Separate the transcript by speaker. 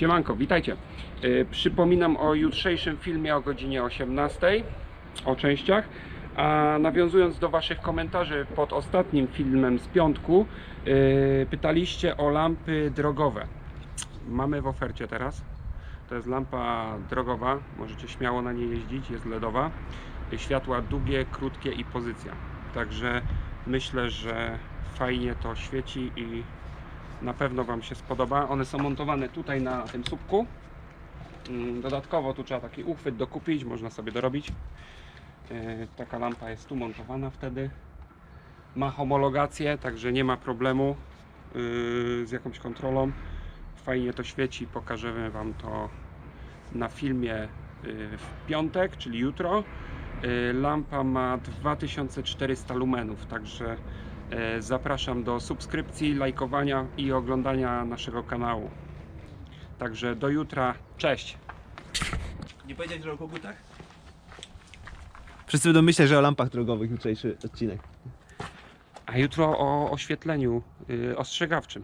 Speaker 1: Siemanko, witajcie. Yy, przypominam o jutrzejszym filmie o godzinie 18 o częściach. A nawiązując do Waszych komentarzy pod ostatnim filmem z piątku, yy, pytaliście o lampy drogowe. Mamy w ofercie teraz. To jest lampa drogowa, możecie śmiało na niej jeździć, jest LEDowa. Światła długie, krótkie i pozycja. Także myślę, że fajnie to świeci i na pewno Wam się spodoba. One są montowane tutaj na tym słupku. Mm, Dodatkowo tu trzeba taki uchwyt dokupić, można sobie dorobić. Yy, Taka lampa jest tu montowana wtedy. Ma homologację, także nie ma problemu yy, z jakąś kontrolą. Fajnie to świeci, pokażemy Wam to na filmie yy, w piątek, czyli jutro. Yy, Lampa ma 2400 lumenów, także E, Zapraszam do subskrypcji, lajkowania i oglądania naszego kanału. Także do jutra. Cześć.
Speaker 2: Nie powiedzieć, że o kogutach? Wszyscy będą myśleć, że o lampach drogowych jutrzejszy odcinek.
Speaker 1: A jutro o oświetleniu y, ostrzegawczym.